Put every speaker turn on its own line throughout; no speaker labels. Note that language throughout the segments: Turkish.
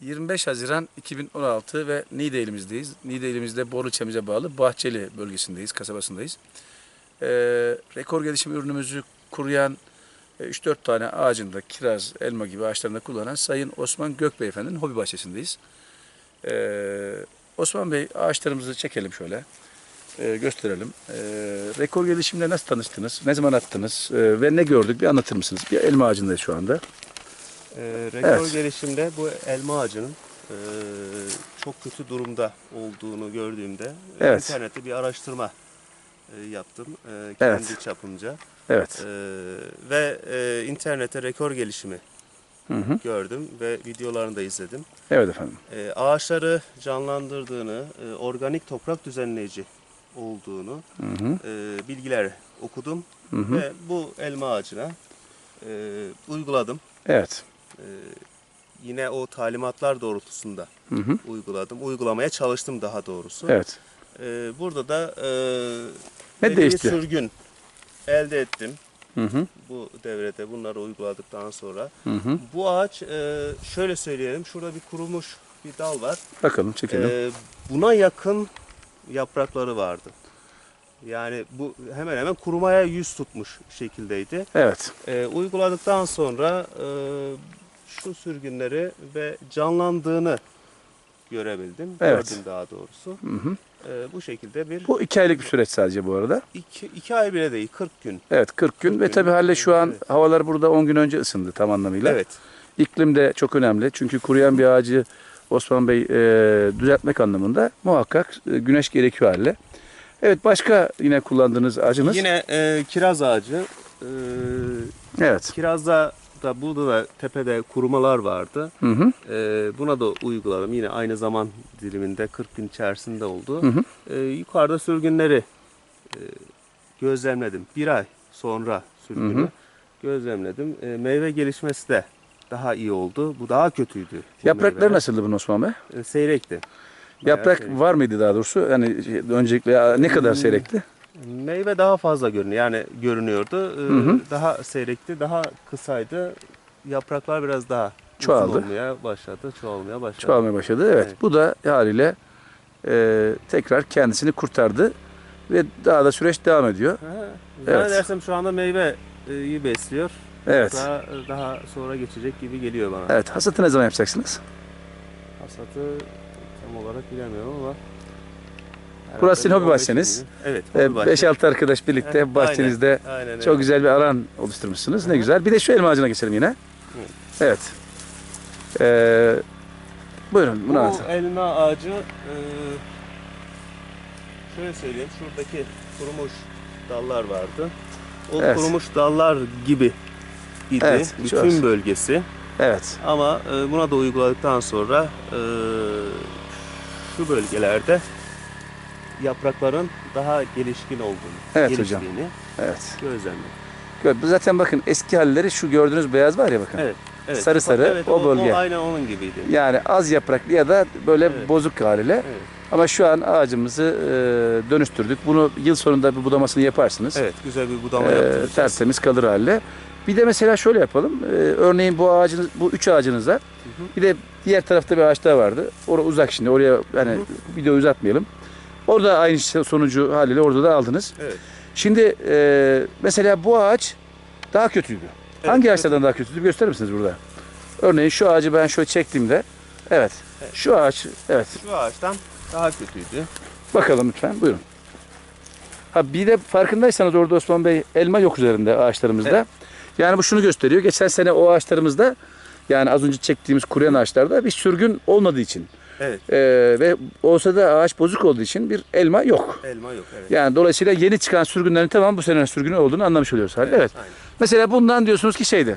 25 Haziran 2016 ve Niğde ilimizdeyiz. Niğde ilimizde Borluçemize bağlı Bahçeli bölgesindeyiz, kasabasındayız. Ee, rekor gelişim ürünümüzü kuruyan e, 3-4 tane ağacında kiraz, elma gibi ağaçlarında kullanan Sayın Osman Gök Beyefendi'nin hobi bahçesindeyiz. Ee, Osman Bey ağaçlarımızı çekelim şöyle. Ee, gösterelim. Ee, rekor gelişimle nasıl tanıştınız? Ne zaman attınız? Ee, ve ne gördük? Bir anlatır mısınız? Bir elma ağacındayız şu anda.
Ee, rekor
Evet.
gelişimde bu elma ağacının e, çok kötü durumda olduğunu gördüğümde e,
Evet.
internette bir araştırma e, yaptım e, kendi
Evet.
çapımca
Evet.
E, ve e, internete rekor gelişimi
Hı hı.
gördüm ve videolarını da izledim.
Evet efendim.
E, ağaçları canlandırdığını, e, organik toprak düzenleyici olduğunu
Hı hı.
e, bilgiler okudum
Hı hı.
ve bu elma ağacına e, uyguladım.
Evet.
Ee, yine o talimatlar doğrultusunda
Hı hı.
uyguladım. Uygulamaya çalıştım daha doğrusu.
Evet.
Ee, burada da e,
Ne değişti?
sürgün elde ettim.
Hı hı.
Bu devrede bunları uyguladıktan sonra.
Hı hı.
Bu ağaç e, şöyle söyleyelim. Şurada bir kurumuş bir dal var.
Bakalım çekelim.
Ee, buna yakın yaprakları vardı. Yani bu hemen hemen kurumaya yüz tutmuş şekildeydi.
Evet.
E, uyguladıktan sonra e, şu sürgünleri ve canlandığını görebildim.
Evet.
Gördüm daha doğrusu.
Hı hı.
E, bu şekilde bir
Bu iki aylık bir süreç sadece bu arada.
iki, iki ay bile değil 40 gün.
Evet 40 gün
40
ve
gün.
tabii halle şu an
Evet.
havalar burada 10 gün önce ısındı tam anlamıyla.
Evet.
İklim de çok önemli. Çünkü kuruyan bir ağacı Osman Bey e, düzeltmek anlamında muhakkak e, güneş gerekiyor halle. Evet başka yine kullandığınız ağacınız.
Yine e, kiraz ağacı. E,
Evet.
kirazda da burada da tepede kurumalar vardı.
Hı hı.
E, buna da uyguladım. Yine aynı zaman diliminde 40 gün içerisinde oldu.
Hı hı.
E, yukarıda sürgünleri e, gözlemledim. Bir ay sonra sürgünü
Hı hı.
gözlemledim. E, meyve gelişmesi de daha iyi oldu. Bu daha kötüydü. bu
Yaprakları
meyveler.
nasıldı bunun Osman Bey?
E, seyrekti. Bayağı
Yaprak
seyrekti.
var mıydı daha doğrusu? Yani öncelikle ne kadar
Hmm.
seyrekti?
Meyve daha fazla görünüyor. Yani görünüyordu. E,
Hı hı.
Daha seyrekti, daha kısaydı. Yapraklar biraz daha uzun
Çoğaldı.
olmaya başladı, çoğalmaya başladı.
Çoğalmaya başladı. Evet.
Evet.
Bu da haliyle e, tekrar kendisini kurtardı ve daha da süreç devam ediyor.
Ha,
Evet.
Zannedersem şu anda meyve e, iyi besliyor.
Evet.
Daha, daha sonra geçecek gibi geliyor bana.
Evet. Hasatı ne zaman yapacaksınız?
Hasatı tam olarak bilemiyorum ama.
Burası senin
herhalde
hobi
15
bahçeniz.
Evet.
Ee,
hobi bahçe.
5-6 arkadaş birlikte
Heh,
bahçenizde
Aynen, aynen
çok güzel bir alan oluşturmuşsunuz. Ne güzel. Bir de şu elma ağacına geçelim yine. Evet. Ee, buyurun bunu
Bu
anlatın.
elma ağacı e, şöyle söyleyeyim. Şuradaki kurumuş dallar vardı. O
Evet.
kurumuş dallar gibi idi
Evet,
bütün
şurası.
bölgesi.
Evet.
Ama e, buna da uyguladıktan sonra e, şu bölgelerde yaprakların daha gelişkin olduğunu,
Evet hocam.
geliştiğini
Evet.
gözlemledim.
Gör- Zaten bakın eski halleri şu gördüğünüz beyaz var ya bakın.
Evet. Evet.
Sarı sarı,
evet,
o bölge.
O, aynen onun gibiydi.
Yani az yapraklı ya da böyle
Evet.
bozuk haliyle.
Evet.
Ama şu an ağacımızı e, dönüştürdük. Bunu yıl sonunda bir budamasını yaparsınız.
Evet, güzel bir budama
Ee,
yaptıracağız.
tertemiz kalır halde. Bir de mesela şöyle yapalım. Ee, örneğin bu ağacınız, bu üç ağacınıza
hı.
bir de diğer tarafta bir ağaç daha vardı. Orada uzak şimdi. Oraya yani videoyu uzatmayalım. Orada aynı şey- sonucu haliyle orada da aldınız.
Evet.
Şimdi e, mesela bu ağaç daha kötüydü.
Evet,
Hangi ağaçlardan daha kötüydü gösterir misiniz burada? Örneğin şu ağacı ben şöyle çektiğimde evet.
Evet.
Şu ağaç evet.
Şu ağaçtan daha kötüydü.
Bakalım lütfen buyurun. Ha bir de farkındaysanız orada Osman Bey elma yok üzerinde ağaçlarımızda.
Evet.
Yani bu şunu gösteriyor. Geçen sene o ağaçlarımızda yani az önce çektiğimiz kuruyan ağaçlarda bir sürgün olmadığı için
Evet,
eee, ve olsa da ağaç bozuk olduğu için bir elma yok.
elma yok. Evet.
Yani dolayısıyla yeni çıkan sürgünlerin tamam bu senenin sürgünü olduğunu anlamış oluyoruz. Evet. evet.
aynen.
Mesela bundan diyorsunuz ki şeydi.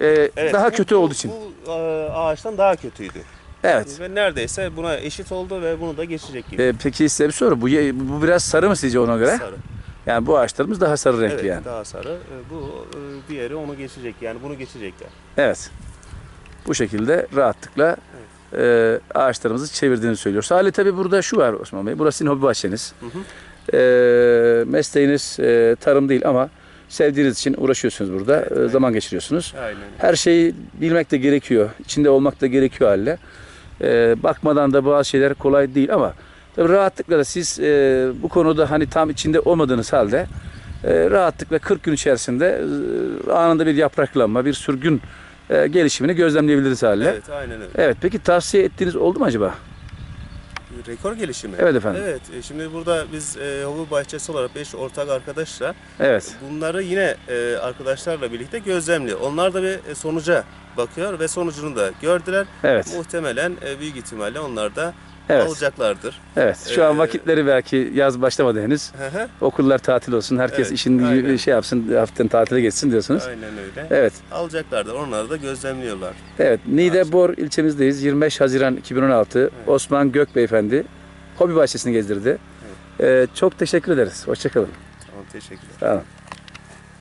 eee,
Evet,
daha
bu-
kötü
bu-
olduğu için.
Bu e, ağaçtan daha kötüydü.
Evet.
Ve neredeyse buna eşit oldu ve bunu da geçecek gibi.
Eee, peki size bir soru. Bu, bu biraz sarı mı sizce ona göre?
Sarı.
Yani bu ağaçlarımız daha sarı renkli
Evet,
yani.
daha sarı. E, Bu e, diğeri onu geçecek. Yani bunu geçecekler.
Evet. Bu şekilde rahatlıkla e, ağaçlarımızı çevirdiğini söylüyoruz. Hali tabi burada şu var Osman Bey. Burası sizin hobi bahçeniz.
Hı hı.
E, mesleğiniz e, tarım değil ama sevdiğiniz için uğraşıyorsunuz burada.
Evet,
e, zaman geçiriyorsunuz.
Aynen.
Her şeyi bilmek de gerekiyor. İçinde olmak da gerekiyor haline. E, bakmadan da bazı şeyler kolay değil ama tabii rahatlıkla da siz e, bu konuda hani tam içinde olmadığınız halde e, rahatlıkla 40 gün içerisinde e, anında bir yapraklanma, bir sürgün e, gelişimini gözlemleyebiliriz halde. Evet.
Evet aynen öyle.
peki tavsiye ettiğiniz oldu mu acaba?
Rekor gelişimi.
Evet efendim.
Evet. e, Şimdi burada biz e, hobi bahçesi olarak 5 ortak arkadaşla
Evet.
bunları yine e, arkadaşlarla birlikte gözlemliyor. Onlar da bir e, sonuca bakıyor ve sonucunu da gördüler.
Evet.
Muhtemelen e, büyük ihtimalle onlar da
Evet.
alacaklardır.
Evet. Şu an
Ee,
vakitleri belki yaz başlamadı henüz.
Hı hı,
Okullar tatil olsun. Herkes
Evet,
işini
aynen.
şey yapsın, hafiften tatile geçsin diyorsunuz.
Aynen öyle.
Evet.
Alacaklardır. Onları da gözlemliyorlar.
Evet. Niğde Bor ilçemizdeyiz. 25 Haziran 2016. Osman Gök Beyefendi hobi bahçesini gezdirdi. Ee, çok teşekkür ederiz. Hoşçakalın.
Tamam teşekkürler.
Olun.